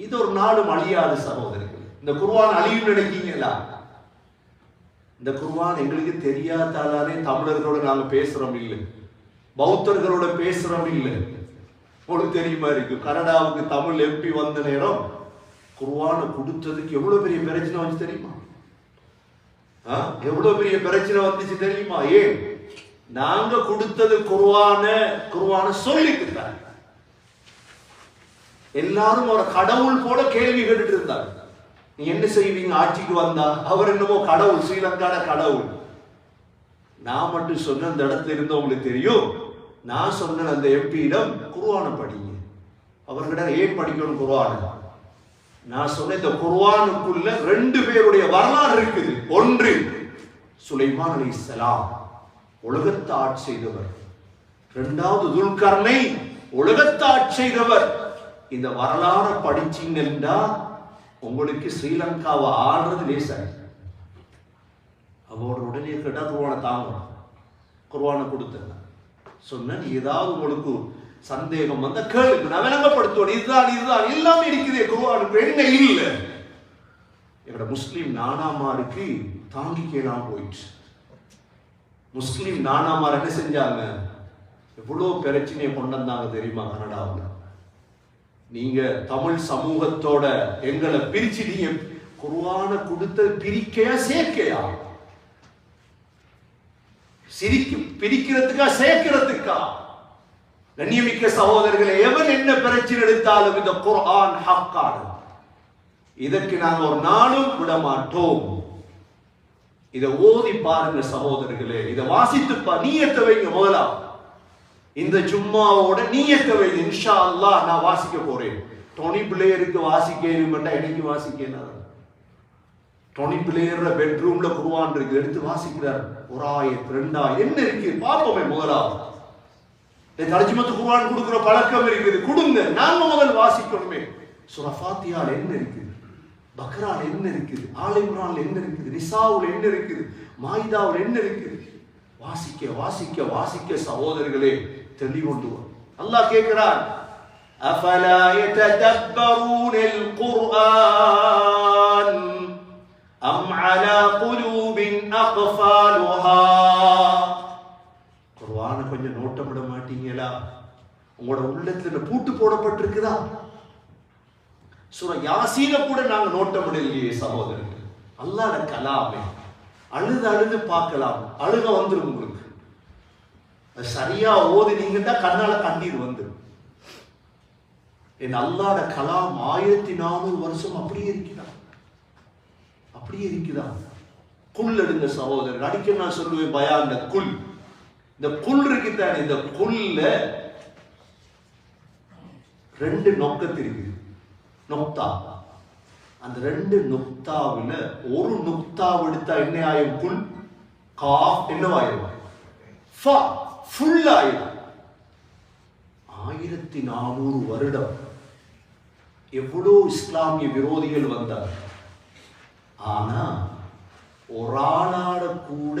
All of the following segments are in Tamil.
இது ஒரு நாளும் அழியாது சகோதரர்கள் இந்த குருவான் அழியும் நினைக்கீங்களா இந்த குருவான் எங்களுக்கு தெரியாதாலே தமிழர்களோட நாங்க பேசுறோம் இல்லை பௌத்தர்களோட பேசுறோம் இல்லை உங்களுக்கு தெரியுமா இருக்கு கனடாவுக்கு தமிழ் எம்பி வந்த நேரம் குருவான கொடுத்ததுக்கு எவ்வளவு பெரிய பிரச்சனை வந்து தெரியுமா எவ்வளவு பெரிய பிரச்சனை வந்துச்சு தெரியுமா ஏன் நாங்க கொடுத்தது குருவான குருவான சொல்லிக்கிட்டாங்க எல்லாரும் ஒரு கடவுள் போல கேள்வி கேட்டுட்டு இருந்தாங்க. நீ என்ன செய்வீங்க? ஆட்சிக்கு வந்தா? அவர் என்னமோ கடவுள் ஸ்ரீலங்காட கடவுள். நான் மட்டும் சொன்ன அந்த இடத்துல இருந்தவங்களுக்கு தெரியும். நான் சொன்ன அந்த எம்பியிடம் குருவான படிங்க. அவர்கிட்ட ஏன் படிக்கணும் குருவான நான் சொன்ன இந்த குர்ஆனுக்குள்ள ரெண்டு பேருடைய வரலாறு இருக்குது. ஒன்று சுலைமான் அலைஹிஸ்ஸலாம் உலகத்தை ஆட்சி செய்தவர். இரண்டாவது துல்கர்ணை உலகத்தை ஆட்சி செய்தவர். இந்த வரலாறு படிச்சீங்கன்னா உங்களுக்கு ஸ்ரீலங்காவை ஆடுறது லேசாக அவரோட உடனே கேட்டால் குருவானை தாங்கணும். குருவானை கொடுத்தேன் சொன்னேன் ஏதாவது உங்களுக்கு சந்தேகம் வந்த கேளுங்க நான் விளங்கப்படுத்துவோம் இதுதான் இதுதான். எல்லாமே இருக்குதே. குருவானுக்கு என்ன இல்லை. எங்களோட முஸ்லீம் நானாமாருக்கு தாங்கிக்கலாம் போயிடுச்சு. முஸ்லீம் நானாமார் என்ன செஞ்சாங்க? எவ்வளோ பிரச்சனையை கொண்டு வந்தாங்க தெரியுமா கனடாவில்? நீங்க தமிழ் சமூகத்தோட எங்களை பிரிச்சிட்டீங்க. குருவான கொடுத்த பிரிக்கையா சேர்க்கையா? சிரிக்கு பிரிக்கிறதுக்கா சேர்க்கிறதுக்கா? கண்ணியமிக்க சகோதரர்களே எவன் என்ன பிரச்சனை எடுத்தாலும் இந்த குர்ஆன் ஹக்கானது. இதற்கு நாங்கள் ஒரு நாளும் விட மாட்டோம் இதை ஓதி பாருங்க சகோதரர்களே இதை வாசித்து பா எத்த வைங்க முதலா. இந்த ஜும்மாவோட நீயத்தை வை இன்ஷா அல்லாஹ் நான் வாசிக்க போறேன். டொனி பிளேயருக்கு வாசிக்க இருமெண்டா எனக்கு வாசிக்க டொனி பிளேயர் பெட்ரூம்ல குருவான் இருக்கு எடுத்து வாசிக்கிறார். ஒரு ஆயிரத்தி ரெண்டாயிரம் என்ன இருக்கு? பார்ப்போமே முதலாவது. இந்த குருவான் கொடுக்குற பழக்கம் இருக்குது. கொடுங்க நாங்க முதல் வாசிக்கணுமே. சுரஃபாத்தியால் என்ன இருக்குது? பக்ரால் என்ன இருக்குது? ஆலிம்ரான் என்ன இருக்குது? நிசாவுல் என்ன இருக்குது? மாயிதாவுல் என்ன இருக்குது? வாசிக்க வாசிக்க வாசிக்க சகோதரர்களே தெளிவுண்டு அல்லாஹ் கேட்கிறார் أفلا يتدبرون القرآن أم على قلوب أقفالها குர்ஆனை கொஞ்சம் நோட்டமிட மாட்டீங்களா உங்களோட உள்ளத்துல இந்த பூட்டு போடப்பட்டிருக்குதா சூர யாசீன கூட நாங்க நோட்டமிடலையே சகோதரர்கள் அல்லாஹ்ட கலாமே அழுது அழுது பார்க்கலாம் அழுக வந்துரும் உங்களுக்கு அது சரியா ஓதினீங்கன்னா கண்ணால கண்ணீர் வந்துடும் என் அல்லாட கலாம் ஆயிரத்தி நானூறு வருஷம் அப்படியே இருக்கிறான். அப்படியே இருக்கிறான். குல் எடுங்க சகோதரர் அடிக்க நான் சொல்லுவேன் பயான் குல். இந்த குல் இருக்குதானே? இந்த குல்ல ரெண்டு நொக்கத்திற்கு இருக்குது நொக்தா. அந்த ரெண்டு நுக்தாவில் ஒரு நுக்தாவை எடுத்தா என்ன ஆயும் குல்? காஃப். என்னவாயிரும் ஃபா. ஃபுல் ஆயிரும் ஆயிரத்தி நானூறு வருடம் எவ்வளோ இஸ்லாமிய விரோதிகள் வந்தார் ஆனா ஒரு ஆளாட கூட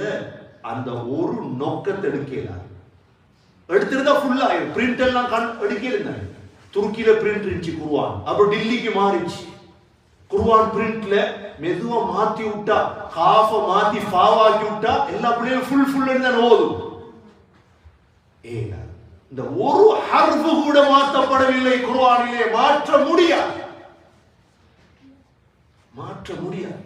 அந்த ஒரு நோக்கத்தை எடுக்கலாம் எடுத்திருந்தா ஃபுல்லா பிரிண்ட் எல்லாம் கண் எடுக்கல துருக்கியில பிரிண்ட் இருந்துச்சு குருவான் அப்புறம் டில்லிக்கு மாறிச்சு குருவான் பிரிண்ட்ல மெதுவா மாத்தி விட்டா காஃப மாத்தி ஃபாவாக்கி விட்டா எல்லா பிள்ளைகளும் ஃபுல் ஃபுல் தான் ஓதும். ஏங்க இந்த ஒரு ஹர்ஃபு கூட மாற்றப்படவில்லை குர்ஆனிலே மாற்ற முடியாது. மாற்ற முடியாது.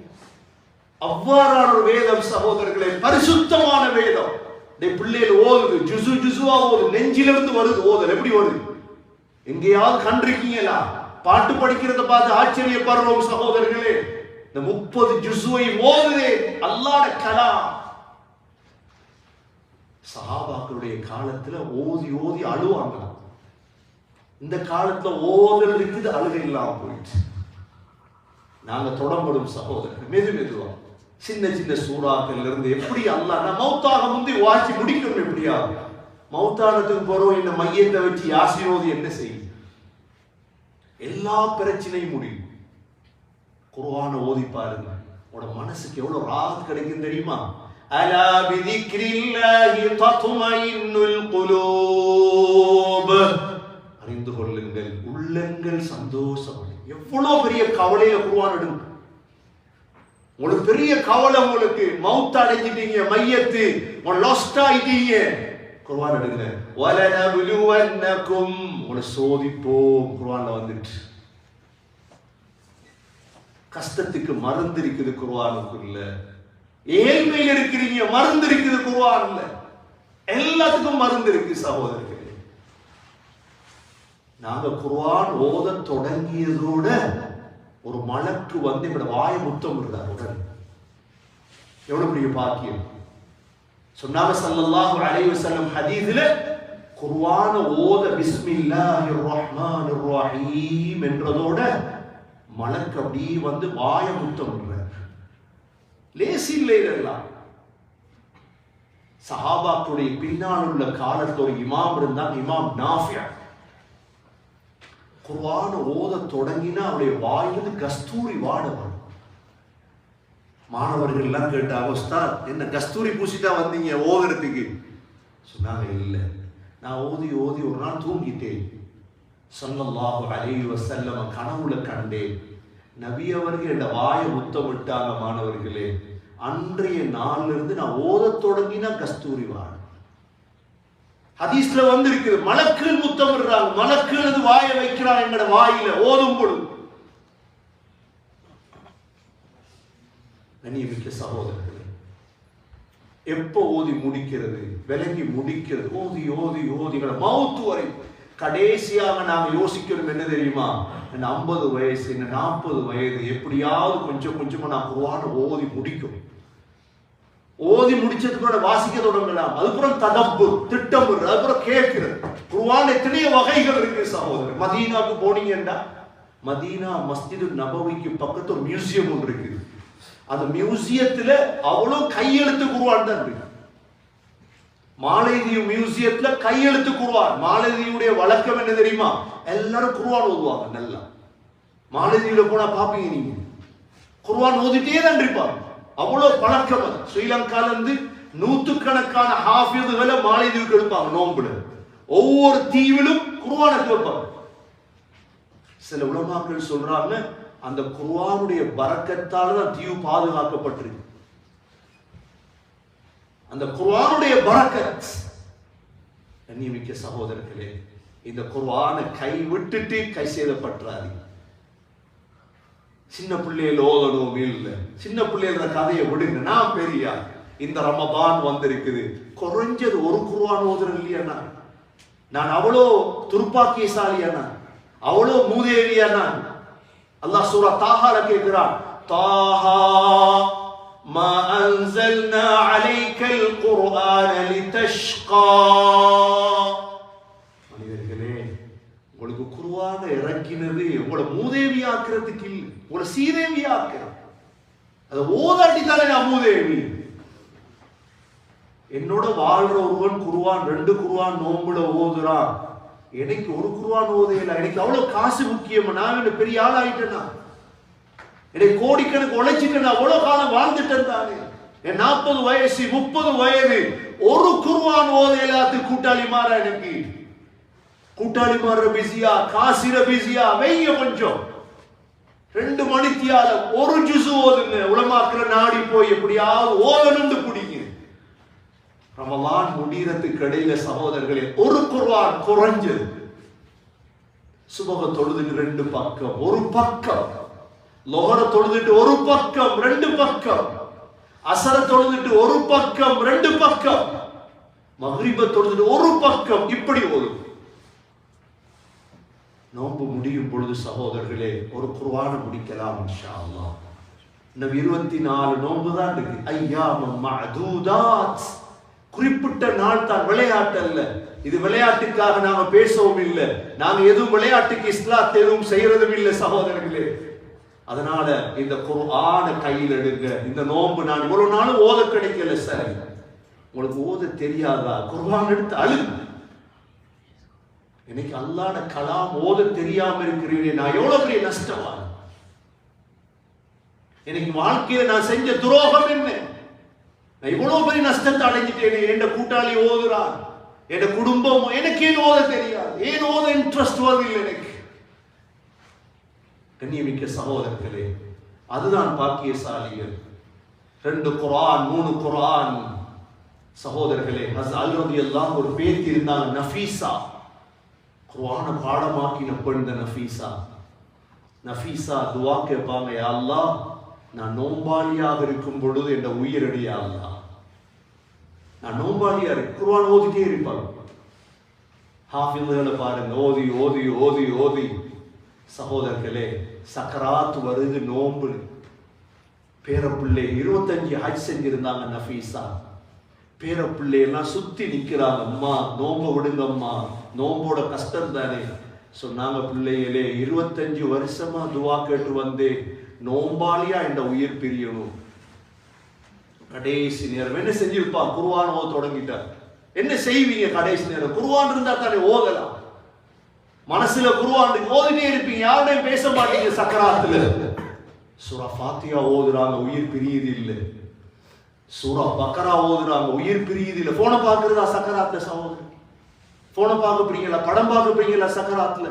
அவ்வாறான ஒரு வேதம் சகோதரர்களே பரிசுத்தமான வேதம். இந்த பிள்ளைகள் ஓதுது ஜுசு ஜுசுவா ஓது நெஞ்சிலிருந்து வருது ஓதல். எப்படி வருது எங்கேயாவது கண்டிருக்கீங்களா? பாட்டு படிக்கிறத பார்த்து ஆச்சரியப்படுறோம் சகோதரர்களே. இந்த முப்பது ஜுசுவை ஓதுதே அல்லாட கலாம். சஹாபாக்களுடைய காலத்துல ஓதி ஓதி அழுவாங்களாம் இந்த காலத்துல ஓதல் இருக்குது அழுகை இல்லாம போயிடுச்சு. நாங்க தொடம்படும் சகோதரர் மெது மெதுவா. சின்ன சின்ன சூறாக்கள் இருந்து எப்படி அல்ல நான் மௌத்தாக முந்தி வாசி முடிக்கணும் எப்படியா? மௌத்தானத்துக்கு போறோம் இந்த மையத்தை வச்சு யாசினோது என்ன செய்யும்? எல்லா பிரச்சனையும் முடியும். குர்ஆனை ஓதி பாருங்க. உங்களோட மனசுக்கு எவ்வளவு ராத் கிடைக்கும் தெரியுமா? ألا بذكر الله تطمئن القلوب. அறிந்து கொள்ளுங்கள். உள்ளங்கள் சந்தோஷம். எவ்வளவு பெரிய கவலையை குருவான் உங்களுக்கு பெரிய கவலை உங்களுக்கு. மவுத் அடைஞ்சிட்டீங்க மையத்து. லாஸ்ட் ஆயிட்டீங்க. குர்ஆன் எடுங்க வலனபுலுவன்னக்கும் உங்களை சோதிப்போம். குர்ஆன்ல வந்துட்டு. கஷ்டத்துக்கு மருந்து இருக்குது குர்ஆனுக்குள்ள ஏழ்மையில் இருக்கிறீங்க மருந்து இருக்குது குருவான்ல எல்லாத்துக்கும் மருந்து இருக்கு சகோதரர்களே. நாங்க குர்வான் ஓத தொடங்கியதோட ஒரு மலக்கு வந்து எங்களோட வாய முத்தம் இருந்தார் உடனே. எவ்வளவு பெரிய பாக்கியம். சொன்னாங்க ஸல்லல்லாஹு அலைஹி வஸல்லம் ஹதீஸ்ல குர்ஆன ஓத பிஸ்மில்லாஹிர் ரஹ்மானிர் ரஹீம் என்றதோட மலக்கு அப்படியே வந்து வாய முத்தம் லேசி இல்லை இதெல்லாம் சஹாபாக்களுடைய பின்னால் உள்ள காலத்தில் ஒரு இமாம் இருந்தால் இமாம் நாஃபியா. குர்வான ஓத தொடங்கினா அவருடைய வாயிலிருந்து கஸ்தூரி வாட வரும் மாணவர்கள் எல்லாம் கேட்டாங்க உஸ்தாத் என்ன கஸ்தூரி பூசிட்டா வந்தீங்க ஓதுறதுக்கு? சொன்னாங்க இல்லை. நான் ஓதி ஓதி ஒரு நாள் தூங்கிட்டேன். சொல்லல்லாஹு அலைஹி வஸல்லம் கனவுல கண்டேன். நபி அவர்கள் வாயை முத்தமிட்டாங்க மாணவர்களே. அன்றைய நாளிலிருந்து நான் ஓதத் தொடங்கினா கஸ்தூரி வாழ். ஹதீஸ்ல வந்து இருக்குது மலக்குகள் முத்தம் விடுறாங்க மலக்குகள் அது வாய வைக்கிறான் எங்கட வாயில ஓதும் பொழுது. கண்ணியமிக்க சகோதரர்களே எப்போ ஓதி முடிக்கிறது? விலங்கி முடிக்கிறது? ஓதி ஓதி ஓதி மவுத்து வரை கடைசியாக நாம் யோசிக்கணும் என்ன தெரியுமா? என்ன ஐம்பது வயசு என்ன நாற்பது வயது எப்படியாவது கொஞ்சம் கொஞ்சமாக நான் குருவான ஓதி முடிக்கும். ஓதி முடிச்சதுக்கு வாசிக்க தொடங்கலாம். அதுக்கப்புறம் தடப்பு திட்டமிடுறது அதுக்கப்புறம் கேட்கிறது. குர்ஆன் எத்தனையோ வகைகள் இருக்கு சகோதரர்? மதீனாவுக்கு போனீங்கன்னா மதீனா மஸ்ஜிது நபவிக்கு பக்கத்து ஒரு மியூசியம் ஒன்று இருக்குது. அந்த மியூசியத்தில் அவ்வளோ கையெழுத்து குருவான் தான் இருக்கு. மாலைதீவு மியூசியத்துல கையெழுத்து குர்ஆன் மாலைதீவுடைய வழக்கம் என்ன தெரியுமா எல்லாரும் குருவான் ஓதுவாங்க நல்லா மாலைதீவுல போனா பாப்பீங்க நீங்க குருவான் ஓதிட்டே தான் இருப்பாங்க அவ்வளவு பழக்கம் அது ஸ்ரீலங்கால இருந்து நூத்துக்கணக்கான ஹாஃபியதுகளை மாலைதீவுக்கு எடுப்பாங்க நோம்புல ஒவ்வொரு தீவிலும் குர்ஆனுக்கு வைப்பாங்க சில உலமாக்கள் சொல்றாங்க அந்த குருவானுடைய பரக்கத்தால தான் தீவு பாதுகாக்கப்பட்டிருக்கு அந்த குர்வானுடைய பரக்கத் கண்ணியமிக்க சகோதரர்களே இந்த குர்வானை கை விட்டுட்டு கை செய்தப்பட்டுறாதீங்க சின்ன பிள்ளையில ஓதணும் இல்லை சின்ன பிள்ளையில கதையை விடுங்க. நான் பெரியா? இந்த ரமபான் வந்திருக்குது. குறைஞ்சது ஒரு குருவான் ஓதுறேன் இல்லையா நான் அவ்வளோ துர்ப்பாக்கியசாலியானா அவ்வளோ மூதேவியானா அல்லாஹ் சூரா தாஹால கேட்கிறான் தாஹா ما أنزلنا عليك القرآن لتشقى மனிதர்களே உங்களுக்கு குருவான இறக்கினது உங்களை மூதேவி ஆக்குறதுக்கு இல்லை உங்களை சீதேவி ஆக்குறது அதை ஓதாட்டி தானே நான் மூதேவி என்னோட வாழ்ற ஒருவன் குருவான் ரெண்டு குருவான் நோம்புல ஓதுறான் எனக்கு ஒரு குருவான் ஓதையில எனக்கு அவ்வளவு காசு முக்கியம் நான் என்ன பெரிய ஆள் ஆயிட்டேனா என்னை கோடிக்கணக்கு உழைச்சிட்டேன் அவ்வளவு காலம் வாழ்ந்துட்டேன் தானே என் நாற்பது வயசு முப்பது வயது ஒரு குருவான் ஓதையிலாத்து கூட்டாளி மாற எனக்கு. கூட்டாளி மாற பிஸியா காசிர பிஸியா வெய்ய கொஞ்சம். ரெண்டு மணித்தியால ஒரு ஜுசு ஓதுங்க. உலமாக்குற நாடி போய் எப்படியாவது ஓதணும்னு பிடிங்க. ரமலான் முடியறதுக்கு இடையில சகோதரர்களே ஒரு குர்வான் குறைஞ்சது. சுபக தொழுதுக்கு ரெண்டு பக்கம் ஒரு பக்கம். லோகர தொழுதுட்டு ஒரு பக்கம் ரெண்டு பக்கம். அசர தொழுதுட்டு ஒரு பக்கம் ரெண்டு பக்கம். மகரிப தொழுதுட்டு ஒரு பக்கம் இப்படி ஓதும். நோன்பு முடியும் பொழுது சகோதரர்களே ஒரு குர்ஆன முடிக்கலாம் இன்ஷா அல்லாஹ் இருபத்தி நாலு நோன்பு தான் இருக்கு. ஐயா மதுதாத் குறிப்பிட்ட நாள் தான் விளையாட்டு அல்ல. இது விளையாட்டுக்காக நாம பேசவும் இல்லை. நாங்க எதுவும் விளையாட்டுக்கு இஸ்லாத்தை எதுவும் செய்யறதும் இல்லை சகோதரர்களே. அதனால இந்த குரான கையில் எடுங்க. இந்த நோன்பு நான் இவ்வளவு நாளும் ஓத கிடைக்கல சார் உங்களுக்கு ஓத தெரியாதா? குர்ஆன் எடுத்து அழுங்க இன்னைக்கு அல்லாட கலாம் ஓத தெரியாம இருக்கிறீனே நான் எவ்வளவு பெரிய நஷ்டமா எனக்கு வாழ்க்கையில நான் செஞ்ச துரோகம் என்ன? நான் இவ்வளவு பெரிய நஷ்டத்தை அடைஞ்சிட்டேன் என் கூட்டாளி ஓதுறான் என் குடும்பம் எனக்கு ஏன் ஓத தெரியாது? ஏன் ஓத இன்ட்ரெஸ்ட் வருதில்லை எனக்கு? கண்ணியமிக்க சகோதரர்களே அதுதான் பாக்கியசாலிகள். ரெண்டு குரான் மூணு குரான் சகோதரர்களே ஹஸ் அல்ரதி எல்லாம் ஒரு பேத்தி இருந்தாங்க நஃபீசா குரான பாடமாக்கின பெண் நஃபீஸா. நஃபீசா நஃபீசா துவா கேட்பாங்க அல்லா அல்லாஹ் நான் நோம்பாளியாக இருக்கும் பொழுது என் உயிரடி அல்லா நான் நோம்பாளியா இருக்கு குருவான் ஓதிட்டே இருப்பாங்க. ஹாஃபில்களை பாருங்க ஓதி ஓதி ஓதி ஓதி. சகோதரர்களே சக்கராத் வருது நோம்பு பேரப்பிள்ளை இருபத்தஞ்சு ஹஜ் செஞ்சிருந்தாங்க நஃபீஸா. பேரப்பிள்ளையெல்லாம் சுத்தி நிக்கிறாங்க அம்மா நோம்ப விடுங்கம்மா நோம்போட கஷ்டம் தானே. சொன்னாங்க பிள்ளைகளே இருபத்தஞ்சு வருஷமா துவா கேட்டு வந்து நோம்பாளியா இந்த உயிர் பிரியணும். கடைசி நேரம் என்ன செஞ்சிருப்பா குருவான் ஓ தொடங்கிட்டார் என்ன செய்வீங்க கடைசி நேரம்? குருவான் இருந்தா தானே ஓதலாம் மனசுல குருவான் ஓதிட்டே இருப்பீங்க. யாருடையும் பேச மாட்டீங்க சக்கராத்துல. சுரா ஃபாத்தியா ஓதுறாங்க உயிர் பிரியுது இல்லை. சூரா பக்கரா ஓதுறாங்க உயிர் பிரியுது இல்லை. போனை பார்க்கறதா சக்கராத்துல சகோதரன் போனை பார்க்க போறீங்களா? படம் பார்க்க போறீங்களா சக்கராத்துல?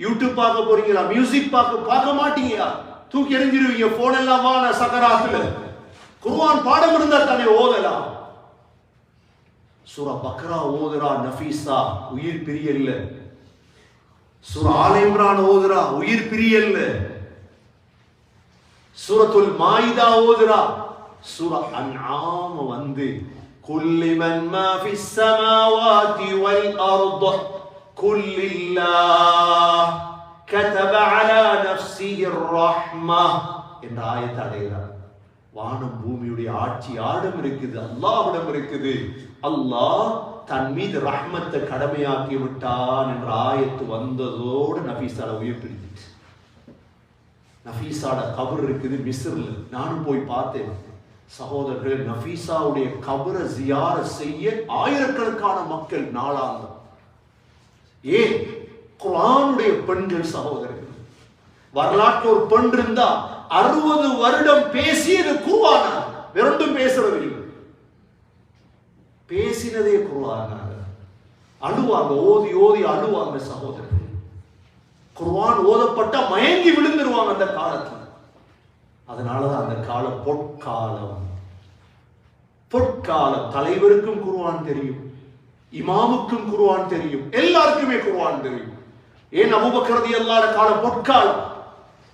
யூடியூப் பார்க்க போறீங்களா? மியூசிக் பார்க்க பார்க்க மாட்டீங்களா? தூக்கி எறிஞ்சிருவீங்க. போன் எல்லாம் வான சக்கராத்துல. குருவான் பாடம் இருந்தா தானே ஓதலாம். சூரா பக்ரா ஓதுரா நஃபீஸா. உயிர் பிரியல்ல சூரா ஆல் இம்ரான் ஓதுரா உயிர் பிரியல்ல சூரத்துல் மாயிதா ஓதுரா சூரா அன்ஆம் வந்து كل من ما في السماوات والأرض كل الله كتب على نفسه الرحمة என்ற ஆயத்தை அடைகிறார் வானம் பூமியுடைய ஆட்சி ஆடம் இருக்குது அல்லாஹ்விடம் இருக்குது அல்லாஹ் தன் மீது ரஹ்மத்தை கடமையாக்கி விட்டான் என்ற ஆயத்து வந்ததோடு நபீசால உயிர் பிரிஞ்சிச்சு. நஃபீஸாட கபர் இருக்குது மிஸ்ரில் நானும் போய் பார்த்தேன். சகோதரர்களே நஃபீஸாவுடைய கபரை ஜியார செய்ய ஆயிரக்கணக்கான மக்கள் நாளாந்தம். ஏன்? குரானுடைய பெண்கள் சகோதரர்கள். வரலாற்று ஒரு பெண் இருந்தா அறுபது வருடம் பேசியது குருவானா விரண்டும் பேசுறது இல்லை பேசினதே குர்வானாக அழுவாங்க ஓதி ஓதி அழுவாங்க சகோதரர்கள். குர்வான் ஓதப்பட்டா மயங்கி விழுந்துருவாங்க அந்த காலத்தில். அதனாலதான் அந்த காலம் பொற்காலம். பொற்காலம். தலைவருக்கும் குருவான் தெரியும். இமாமுக்கும் குருவான் தெரியும். எல்லாருக்குமே குருவான் தெரியும். ஏன் அபூபக்கர் அல்லாத காலம் பொற்காலம்?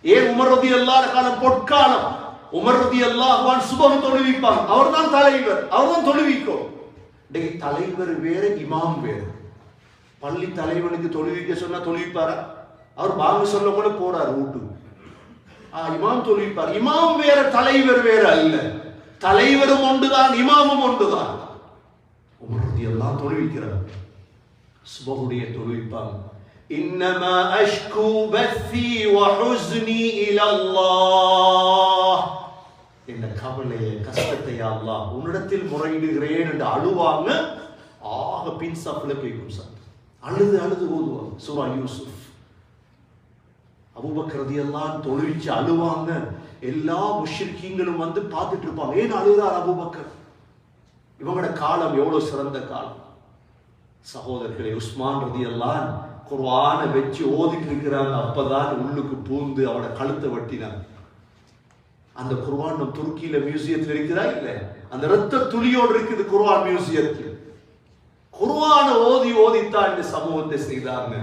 ஏன் உமரதி அல்லாத அன்ஹு காலம் பொற்காலம்? உமரதி எல்லா சுபம் தொழுவிப்பான் அவர் அவர்தான் தலைவர். அவர்தான் தொழுவிக்கும். இன்றைக்கு தலைவர் வேற இமாம் வேறு. பள்ளி தலைவனுக்கு தொழுவிக்க சொன்னா தொழுவிப்பாரா அவர் பாங்க சொல்ல கூட போறார் வீட்டுக்கு ஆ, இமாம் தொழுவிப்பார் இமாம் வேற தலைவர் வேற அல்ல. தலைவரும் ஒன்றுதான் இமாமும் ஒன்றுதான். உமரதி எல்லாம் தொழுவிக்கிறார். சுபகுடைய தொழுவிப்பாங்க أشكو அஷ்கு وحزني إلى الله என்ற கவலையை கஷ்டத்தை அல்லா உன்னிடத்தில் முறையிடுகிறேன் என்று அழுவாங்க. ஆக பின் சப்பில் கேட்கும் சார். அழுது அழுது ஓதுவாங்க. சூரா யூசுப் அபூபக்கர் எல்லாம் தொழிற்சி அழுவாங்க. எல்லா முஷிர்கீங்களும் வந்து பார்த்துட்டு இருப்பாங்க. ஏன் அழுகிறார் அபுபக்கர்? இவங்களோட காலம் எவ்வளவு சிறந்த காலம்? சகோதரர்களே உஸ்மான் ரதி எல்லாம் குர்ஆன வச்சு ஓதிட்டு இருக்கிறாங்க. அப்பதான் உள்ளுக்கு பூந்து அவட கழுத்தை வெட்டினாங்க. அந்த குர்வான் நம்ம துருக்கியில மியூசியத்தில் இருக்குதா இல்ல? அந்த ரத்த துளியோடு இருக்குது குர்வான் மியூசியத்தில் குர்வான ஓதி ஓதித்தான் இந்த சமூகத்தை செய்தாங்க?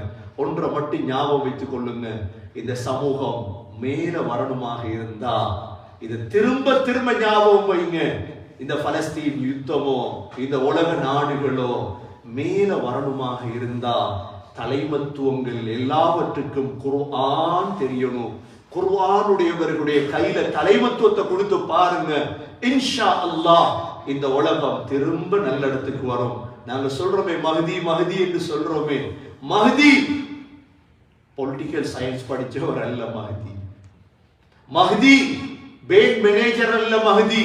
ஒன்றை மட்டும் ஞாபகம் வைத்துக் கொள்ளுங்க. இந்த சமூகம் மேல வரணுமாக இருந்தா இதை திரும்ப திரும்ப ஞாபகம் வைங்க. இந்த பலஸ்தீன் யுத்தமோ இந்த உலக நாடுகளோ மேல வரணுமாக இருந்தா தலைமத்துவங்கள் எல்லாவற்றுக்கும் குர்ஆன் தெரியணும். குர்வானுடையவர்களுடைய கையில தலைமத்துவத்தை கொடுத்து பாருங்க. இன்ஷா அல்லாஹ் இந்த உலகம் திரும்ப நல்ல இடத்துக்கு வரும். நாங்க சொல்றோமே மகதி மகதி என்று சொல்றோமே. மகதி பொலிட்டிக்கல் சயின்ஸ் படிச்சவர் அல்ல மகதி மகதி பேங்க் மேனேஜர் அல்ல மகதி